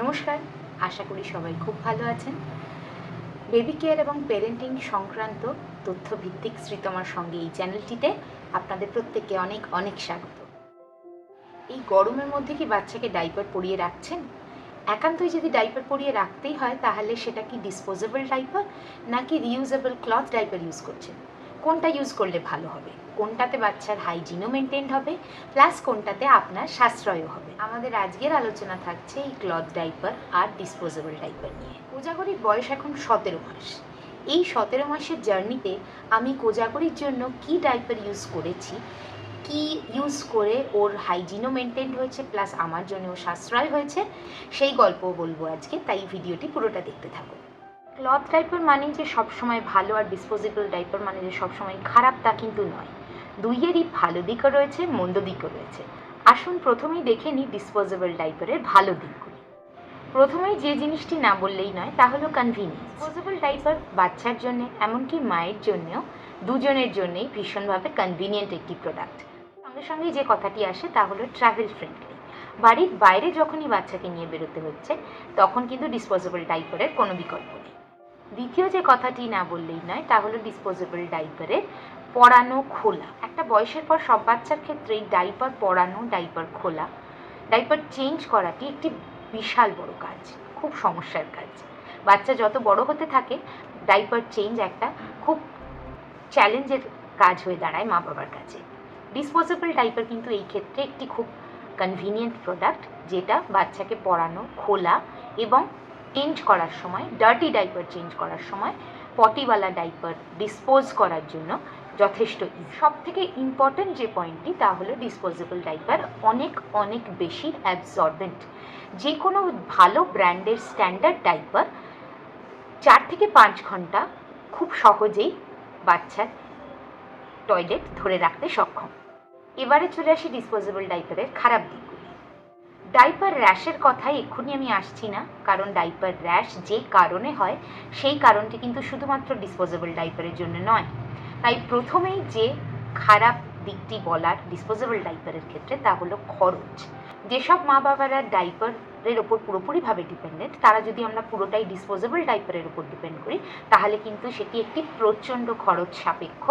নমস্কার, আশা করি সবাই খুব ভালো আছেন। বেবি কেয়ার এবং পেরেন্টিং সংক্রান্ত তথ্যভিত্তিক শ্রীতমার সঙ্গে এই চ্যানেলটিতে আপনাদের প্রত্যেককে অনেক অনেক স্বাগত। এই গরমের মধ্যে কি বাচ্চাকে ডাইপার পরিয়ে রাখছেন? একান্তই যদি ডাইপার পরিয়ে রাখতেই হয়, তাহলে সেটা কি ডিসপোজেবল ডাইপার নাকি রিউজেবল ক্লথ ডাইপার ইউজ করছেন? কোনটা ইউজ করলে ভালো হবে? কোনটাতে বাচ্চার হাইজিনও মেনটেন হবে? প্লাস কোনটাতে আপনার সাশ্রয়ও হবে? আমাদের আজকের আলোচনা থাকছে এই ক্লথ ডাইপার আর ডিসপোজেবল ডাইপার নিয়ে। কোজাগরির বয়স এখন সতেরো মাস। এই সতেরো মাসের জার্নিতে আমি কোজাগরির জন্য কি ডাইপার ইউজ করেছি, কি ইউজ করে ওর হাইজিনও মেনটেন হয়েছে প্লাস আমার জন্যও সাশ্রয় হয়েছে, সেই গল্প বলব আজকে। তাই ভিডিওটি পুরোটা দেখতে থাকুন ক্লথ ডাইপার মানে যে সবসময় ভালো আর ডিসপোজেবল ডাইপার মানে যে সবসময় খারাপ তা কিন্তু নয়। দুইয়েরই ভালো দিকও রয়েছে, মন্দ দিকও রয়েছে। আসুন প্রথমেই দেখে নিই ডিসপোজেবল ডাইপারের ভালো দিকগুলি। প্রথমেই যে জিনিসটি না বললেই নয়, তা হলো কনভিনিয়েন্স ডিসপোজেবল ডাইপার বাচ্চার জন্য, এমনকি মায়ের জন্যও, দুজনের জন্যই ভীষণভাবে কনভিনিয়েন্ট একটি প্রোডাক্ট সঙ্গে সঙ্গে যে কথাটি আসে, তা হলো ট্রাভেল ফ্রেন্ডলি বাড়ির বাইরে যখনই বাচ্চাকে নিয়ে বেরোতে হচ্ছে, তখন কিন্তু ডিসপোজেবল ডাইপারের কোনো বিকল্প নেই। দ্বিতীয় যে কথাটি না বললেই নয়, তা হলো ডিসপোজেবল ডাইপারের পরানো খোলা। একটা বয়সের পর সব বাচ্চার ক্ষেত্রেই ডাইপার পরানো ডাইপার খোলা ডাইপার চেঞ্জ করাটি একটি বিশাল বড় কাজ, খুব সমস্যার কাজ। বাচ্চা যত বড় হতে থাকে ডাইপার চেঞ্জ একটা খুব চ্যালেঞ্জের কাজ হয়ে দাঁড়ায় মা বাবার কাছে। ডিসপোজেবল ডাইপার কিন্তু এই ক্ষেত্রে একটি খুব কনভিনিয়েন্ট প্রোডাক্ট যেটা বাচ্চাকে পরানো খোলা এবং চেঞ্জ করার সময় ডার্টি ডাইপার চেঞ্জ করার সময় পটিওয়ালা ডাইপার ডিসপোজ করার জন্য যথেষ্ট সব থেকে ইম্পর্ট্যান্ট যে পয়েন্টটি তা হলো ডিসপোজেবল ডাইপার অনেক অনেক বেশি অ্যাবজর্বেন্ট যে কোনো ভালো ব্র্যান্ডের স্ট্যান্ডার্ড ডাইপার চার থেকে পাঁচ ঘণ্টা খুব সহজেই বাচ্চার টয়লেট ধরে রাখতে সক্ষম। এবারে চলে আসি ডিসপোজেবল ডাইপারের খারাপ দিকগুলি ডাইপার র্যাশের কথায় এক্ষুনি আমি আসছি না, কারণ ডাইপার র্যাশ যে কারণে হয়, সেই কারণটি কিন্তু শুধুমাত্র ডিসপোজেবল ডাইপারের জন্য নয়। তাই প্রথমেই যে খারাপ দিকটি বলার ডিসপোজেবল ডাইপারের ক্ষেত্রে তা হলো খরচ। যেসব মা বাবারা ডাইপারের ওপর পুরোপুরিভাবে ডিপেন্ডেন্ট তারা যদি আমরা পুরোটাই ডিসপোজেবল ডাইপারের ওপর ডিপেন্ড করি, তাহলে কিন্তু সেটি একটি প্রচণ্ড খরচ সাপেক্ষ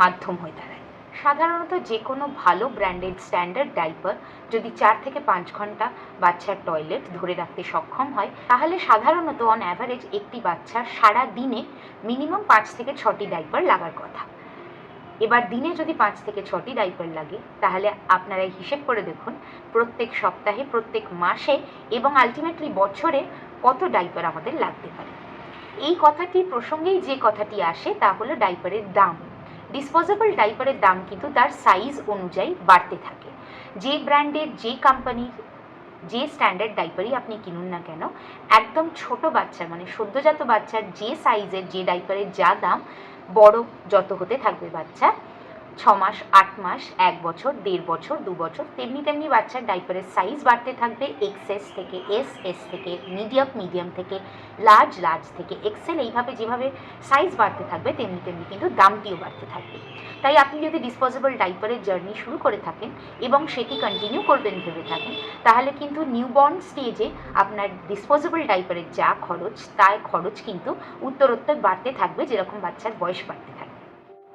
মাধ্যম হয়ে দাঁড়ায়। সাধারণত যে কোনো ভালো ব্র্যান্ডেড স্ট্যান্ডার্ড ডাইপার যদি চার থেকে পাঁচ ঘণ্টা বাচ্চার টয়লেট ধরে রাখতে সক্ষম হয়, তাহলে সাধারণত অন অ্যাভারেজ একটি বাচ্চার সারা দিনে মিনিমাম পাঁচ থেকে ছটি ডাইপার লাগার কথা। এবার দিনে যদি পাঁচ থেকে ছটি ডাইপার লাগে, তাহলে আপনারা হিসেব করে দেখুন প্রত্যেক সপ্তাহে, প্রত্যেক মাসে এবং আলটিমেটলি বছরে কত ডাইপার আমাদের লাগতে পারে। এই কথাটি প্রসঙ্গেই যে কথাটি আসে তা হলো ডাইপারের দাম। ডিসপোজেবল ডাইপারের দাম কিন্তু তার সাইজ অনুযায়ী বাড়তে থাকে। যে ব্র্যান্ডের যে কোম্পানির যে স্ট্যান্ডার্ড ডাইপারই আপনি কিনুন না কেন, একদম ছোট বাচ্চার মানে সদ্যজাত বাচ্চার যে সাইজের যে ডাইপারের যা দাম, বড় যত হতে থাকবে বাচ্চা ছ মাস আট মাস, এক বছর, দেড় বছর, দু বছর, তেমনি তেমনি বাচ্চার ডাইপারের সাইজ বাড়তে থাকবে এক্সএস থেকে এস এস থেকে মিডিয়াম মিডিয়াম থেকে লার্জ লার্জ থেকে এক্সেল এইভাবে যেভাবে সাইজ বাড়তে থাকবে, তেমনি তেমনি কিন্তু দামটিও বাড়তে থাকবে। তাই আপনি যদি ডিসপোজেবল ডাইপারের জার্নি শুরু করে থাকেন এবং সেটি কন্টিনিউ করবেন ভেবে থাকেন, তাহলে কিন্তু নিউবর্ন স্টেজে আপনার ডিসপোজেবল ডাইপারের যা খরচ, তার খরচ কিন্তু উত্তরোত্তর বাড়তে থাকবে, যেরকম বাচ্চার বয়স বাড়তে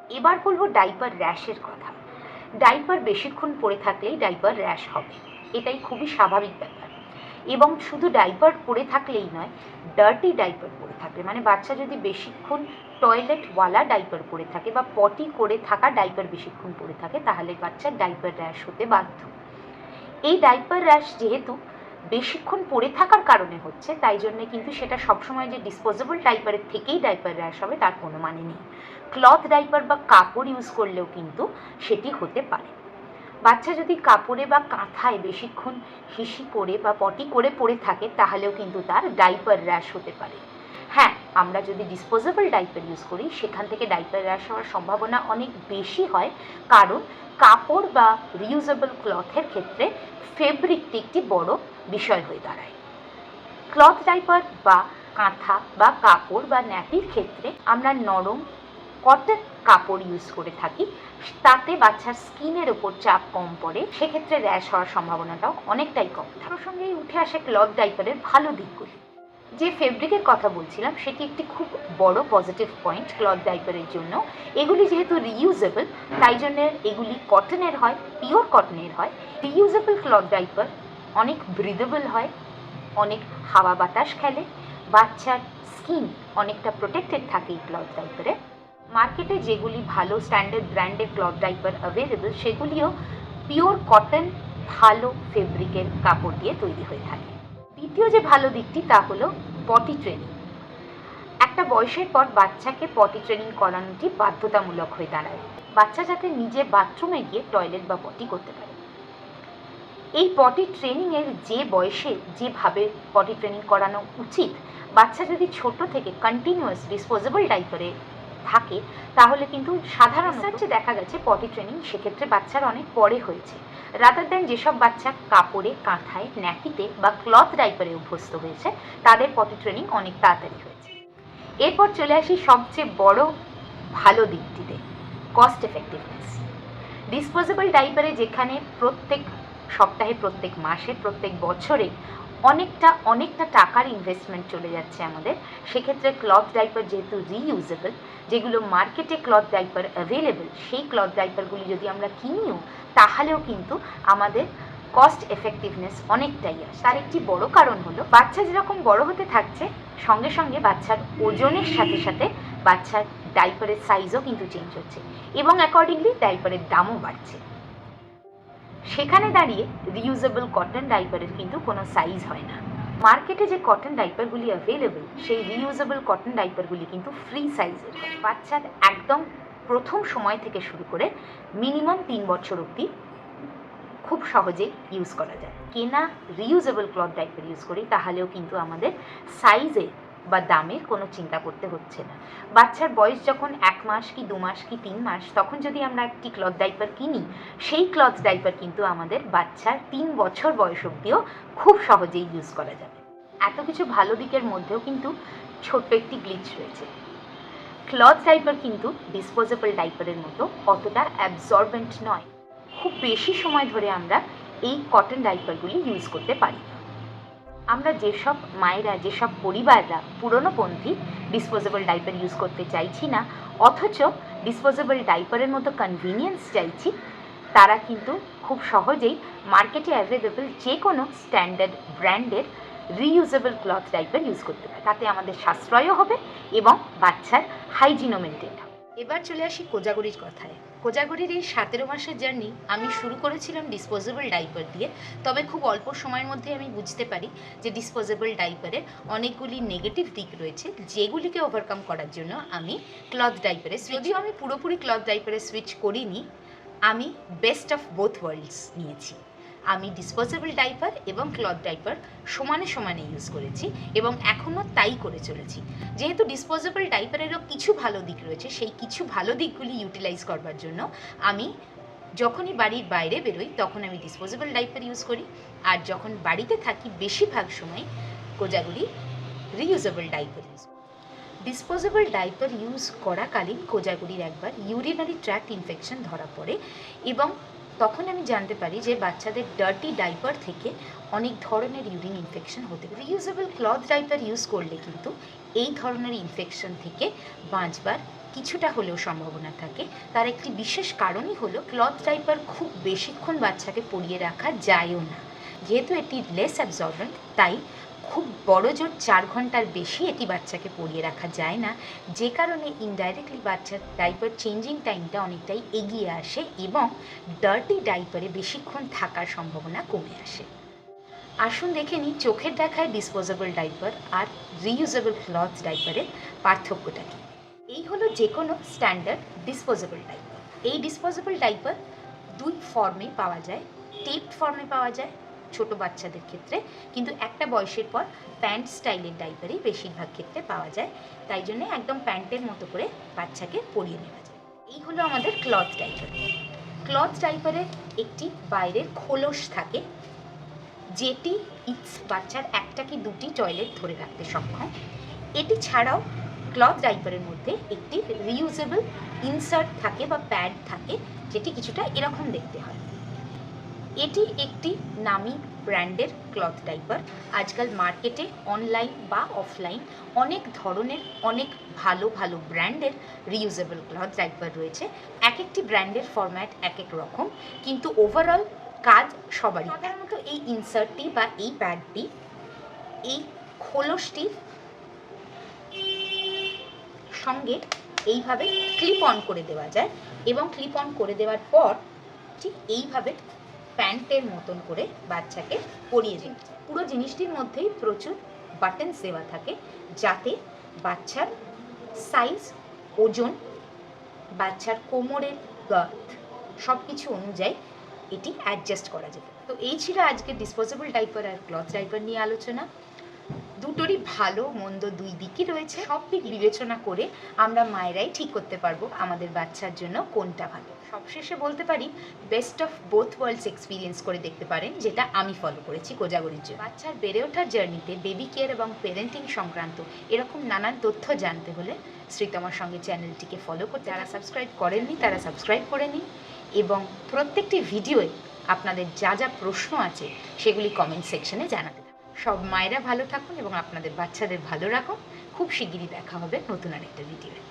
এবার বলব ডাইপার র্যাশের কথা। ডাইপার বেশিক্ষণ পরে থাকলেই ডাইপার র্যাশ হবে। এটাই খুবই স্বাভাবিক ব্যাপার। এবং শুধু ডাইপার পরে থাকলেই নয় ডার্টি ডাইপার পরে থাকলে মানে বাচ্চা যদি বেশিক্ষণ টয়লেটওয়ালা ডাইপার পরে থাকে বা পটি করে থাকা ডাইপার বেশিক্ষণ পরে থাকে, তাহলে বাচ্চার ডাইপার র্যাশ হতে বাধ্য। এই ডাইপার র্যাশ যেহেতু বেশিক্ষণ পরে থাকার কারণে হচ্ছে, তাই জন্য কিন্তু সেটা সবসময় যে ডিসপোজেবল ডাইপারের থেকেই ডাইপার র্যাশ হবে, তার কোনো মানে নেই। ক্লথ ডাইপার বা কাপড় ইউজ করলেও কিন্তু সেটি হতে পারে। বাচ্চা যদি কাপড়ে বা কাঁথায় বেশিক্ষণ হিসি করে বা পটি করে পড়ে থাকে, তাহলেও কিন্তু তার ডাইপার র্যাশ হতে পারে। হ্যাঁ আমরা যদি ডিসপোজেবল ডাইপার ইউজ করি, সেখান থেকে ডাইপার র্যাশ হওয়ার সম্ভাবনা অনেক বেশি হয়। কারণ কাপড় বা রিউজেবল ক্লথের ক্ষেত্রে ফেব্রিকটি একটি বড় বিষয় হয়ে দাঁড়ায়। ক্লথ ডাইপার বা কাঁথা বা কাপড় বা ন্যাপির ক্ষেত্রে আমরা নরম কটন কাপড় ইউজ করে থাকি। তাতে বাচ্চার স্কিনের ওপর চাপ কম পড়ে। সেক্ষেত্রে র্যাশ হওয়ার সম্ভাবনাটাও অনেকটাই কম তার সঙ্গেই উঠে আসে ক্লথ ডাইপারের ভালো দিকগুলি। যে ফেব্রিকের কথা বলছিলাম, সেটি একটি খুব বড় পজিটিভ পয়েন্ট ক্লথ ডাইপারের জন্য। এগুলি যেহেতু রিইউজেবল তাই জন্য এগুলি কটনের হয় পিওর কটনের হয়। রিইউজেবল ক্লথ ডাইপার অনেক ব্রিদেবল হয়, অনেক হাওয়া বাতাস খেলে, বাচ্চার স্কিন অনেকটা প্রোটেক্টেড থাকে এই ক্লথ ডাইপারে মার্কেটে যেগুলি ভালো স্ট্যান্ডার্ড ব্র্যান্ডের ক্লথ ডাইপার অ্যাভেলেবল সেগুলিও পিওর কটন ভালো ফেব্রিকের কাপড় দিয়ে তৈরি হয়ে থাকে। দ্বিতীয় যে ভালো দিকটি তা হলো পটি ট্রেনিং একটা বয়সের পর বাচ্চাকে পটি ট্রেনিং করানোটি বাধ্যতামূলক হয়ে দাঁড়ায়। বাচ্চা যাতে নিজে বাথরুমে গিয়ে টয়লেট বা পটি করতে পারে। এই পটি ট্রেনিংয়ের যে বয়সে যেভাবে পটি ট্রেনিং করানো উচিত বাচ্চা যদি ছোট থেকে কন্টিনিউয়াস ডিসপোজেবল ডাইপারে থাকে তাহলে কিন্তু সাধারণ রিসার্চে দেখা গেছে পটি ট্রেনিং সেক্ষেত্রে বাচ্চার অনেক পরে হয়েছে। রাদার দেন যেসব বাচ্চা কাপড়ে কাঁথায় ন্যাকিতে বা ক্লথ ডাইপারে অভ্যস্ত হয়েছে তাদের পটি ট্রেনিং অনেক তাড়াতাড়ি হয়েছে। এরপর চলে আসি সবচেয়ে বড় ভালো দিকটিতে কস্ট এফেক্টিভনেস ডিসপোজেবল ডাইপারে যেখানে প্রত্যেক সপ্তাহে প্রত্যেক মাসে, প্রত্যেক বছরে অনেকটা অনেকটা টাকার ইনভেস্টমেন্ট চলে যাচ্ছে আমাদের। সেক্ষেত্রে ক্লথ ডাইপার যেহেতু রিইউজেবল যেগুলো মার্কেটে ক্লথ ডাইপার অ্যাভেলেবল সেই ক্লথ ডাইপারগুলি যদি আমরা কিনিও, তাহলেও কিন্তু আমাদের কস্ট এফেক্টিভনেস অনেকটাই আসে। তার একটি বড় কারণ হলো, বাচ্চা যেরকম বড় হতে থাকছে, সঙ্গে সঙ্গে বাচ্চার ওজনের সাথে সাথে বাচ্চার ডাইপারের সাইজও কিন্তু চেঞ্জ হচ্ছে এবং অ্যাকর্ডিংলি ডাইপারের দামও বাড়ছে। সেখানে দাঁড়িয়ে রিউজেবল কটন ডাইপারের কিন্তু কোনো সাইজ হয় না। মার্কেটে যে কটন ডাইপারগুলি অ্যাভেলেবল সেই রিউজেবল কটন ডাইপারগুলি কিন্তু ফ্রি সাইজের বাচ্চার একদম প্রথম সময় থেকে শুরু করে মিনিমাম তিন বছর অবধি খুব সহজেই ইউজ করা যায়। কেনা রিউজেবল ক্লথ ডাইপার ইউজ করি, তাহলেও কিন্তু আমাদের সাইজে বা দামের কোনো চিন্তা করতে হচ্ছে না। বাচ্চার বয়স যখন এক মাস কি দু মাস কি তিন মাস, তখন যদি আমরা একটি ক্লথ ডাইপার কিনি, সেই ক্লথ ডাইপার কিন্তু আমাদের বাচ্চার তিন বছর বয়স অবধিও খুব সহজেই ইউজ করা যাবে। এত কিছু ভালো দিকের মধ্যেও কিন্তু ছোট্ট একটি গ্লিচ রয়েছে। ক্লথ ডাইপার কিন্তু ডিসপোজেবল ডাইপারের মতো অতটা অ্যাবজর্বেন্ট নয়। খুব বেশি সময় ধরে আমরা এই কটন ডাইপারগুলি ইউজ করতে পারি। আমরা যেসব মায়েরা, যেসব পরিবাররা পুরনোপন্থী ডিসপোজেবল ডাইপার ইউজ করতে চাইছি না, অথচ ডিসপোজেবল ডাইপারের মতো কনভিনিয়েন্স চাইছি, তারা কিন্তু খুব সহজেই মার্কেটে অ্যাভেলেবেল যে কোনো স্ট্যান্ডার্ড ব্র্যান্ডের রিইউজেবল ক্লথ ডাইপার ইউজ করতে পারে। তাতে আমাদের সাশ্রয়ও হবে এবং বাচ্চার হাইজিনও মেনটেন হবে। এবার চলে আসি কোজাগরির কথায়। কোজাগরির এই সতেরো মাসের জার্নি আমি শুরু করেছিলাম ডিসপোজেবল ডাইপার দিয়ে। তবে খুব অল্প সময়ের মধ্যে আমি বুঝতে পারি যে ডিসপোজেবল ডাইপারে অনেকগুলি নেগেটিভ দিক রয়েছে, যেগুলিকে ওভারকাম করার জন্য আমি ক্লথ ডাইপারে যদিও আমি পুরোপুরি ক্লথ ডাইপারে সুইচ করিনি, আমি বেস্ট অফ বোথ ওয়ার্ল্ডস নিয়েছি। আমি ডিসপোজেবল ডাইপার এবং ক্লথ ডাইপার সমানে সমানে ইউজ করেছি এবং এখনও তাই করে চলেছি। যেহেতু ডিসপোজেবল ডাইপারেরও কিছু ভালো দিক রয়েছে, সেই কিছু ভালো দিকগুলি ইউটিলাইজ করবার জন্য আমি যখনই বাড়ির বাইরে বেরোই তখন আমি ডিসপোজেবল ডাইপার ইউজ করি। আর যখন বাড়িতে থাকি বেশিরভাগ সময় কোজাগুলি reusable diaper use disposable diaper use করাকালীন কোজাগুলির একবার ইউরিনারি ট্র্যাক্ট ইনফেকশন ধরা পড়ে এবং তখন আমি জানতে পারি যে বাচ্চাদের ডার্টি ডাইপার থেকে অনেক ধরনের ইউরিন ইনফেকশন হতে পারে। রিউজেবল ক্লথ ডাইপার ইউজ করলে কিন্তু এই ধরনের ইনফেকশন থেকে বাঁচবার কিছুটা হলেও সম্ভাবনা থাকে। তার একটি বিশেষ কারণই হলো ক্লথ ডাইপার খুব বেশিক্ষণ বাচ্চাকে পরিয়ে রাখা যায়ও না। যেহেতু এটি লেস অ্যাবজর্বেন্ট তাই খুব বড় জোর চার ঘণ্টার বেশি এটি বাচ্চাকে পরিয়ে রাখা যায় না। যে কারণে ইনডাইরেক্টলি বাচ্চার ডাইপার চেঞ্জিং টাইমটা অনেকটাই এগিয়ে আসে এবং ডার্টি ডাইপারে বেশিক্ষণ থাকার সম্ভাবনা কমে আসে। আসুন দেখে নিই, চোখের দেখায় ডিসপোজেবল ডাইপার আর রিইউজেবল ক্লথ ডাইপারের পার্থক্যটা কী? এই হলো যে কোনো স্ট্যান্ডার্ড ডিসপোজেবল ডাইপার এই ডিসপোজেবল ডাইপার দুই ফর্মে পাওয়া যায় টেপড ফর্মে পাওয়া যায় ছোট বাচ্চাদের ক্ষেত্রে, কিন্তু একটা বয়সের পর প্যান্ট স্টাইলের ডাইপারই বেশিরভাগ ক্ষেত্রে পাওয়া যায়। তাই জন্য একদম প্যান্টের মতো করে বাচ্চাকে পরিয়ে নেওয়া যায়। এই হলো আমাদের ক্লথ ডাইপার ক্লথ ডাইপারের একটি বাইরের খোলস থাকে, যেটি ইটস বাচ্চার একটা কি দুটি টয়লেট ধরে রাখতে সক্ষম। এটি ছাড়াও ক্লথ ডাইপারের মধ্যে একটি রিউজেবল ইনসার্ট থাকে বা প্যাড থাকে, যেটি কিছুটা এরকম দেখতে হয়। এটি একটি নামি ব্র্যান্ডের ক্লথ ডাইপার। আজকাল মার্কেটে অনলাইন বা অফলাইন অনেক ধরনের, অনেক ভালো ভালো ব্র্যান্ডের রিউজেবল ক্লথ ডাইপার রয়েছে। এক একটি ব্র্যান্ডের ফরম্যাট এক এক রকম। কিন্তু ওভারঅল কাজ সবারই। সাধারণত এই ইনসার্টটি বা এই প্যাডটি এই খোলসটির সঙ্গে এইভাবে ক্লিপ অন করে দেওয়া যায়। এবং ক্লিপ অন করে দেওয়ার পর ঠিক এইভাবে প্যান্টের মতন করে বাচ্চাকে পরিয়ে দিন। পুরো জিনিসটির মধ্যেই প্রচুর বাটনস দেওয়া থাকে যাতে বাচ্চার সাইজ, ওজন, বাচ্চার কোমরের গর্থ সব কিছু অনুযায়ী এটি অ্যাডজাস্ট করা যেত। তো এই ছিল আজকে ডিসপোজেবল ডাইপার আর ক্লথ ডাইপার নিয়ে আলোচনা। দুটোরই ভালো, মন্দ দুই দিকই রয়েছে। সব দিক বিবেচনা করে আমরা মায়েরাই ঠিক করতে পারব আমাদের বাচ্চার জন্য কোনটা ভালো। সবশেষে বলতে পারি best of both worlds experience করে দেখতে পারেন, যেটা আমি ফলো করেছি কোজাগরির জন্য। বাচ্চার বেড়ে ওঠার জার্নিতে বেবি কেয়ার এবং পেরেন্টিং সংক্রান্ত এরকম নানান তথ্য জানতে হলে শ্রীতমার সঙ্গে চ্যানেলটিকে ফলো করতে যারা সাবস্ক্রাইব করেননি, তারা সাবস্ক্রাইব করে নিন এবং প্রত্যেকটি ভিডিওয়ে আপনাদের যা যা প্রশ্ন আছে, সেগুলি কমেন্ট সেকশনে জানাতে সব মায়েরা ভালো থাকুন এবং আপনাদের বাচ্চাদের ভালো রাখুন। খুব শিগগিরই দেখা হবে নতুন আরেকটা ভিডিওয়ে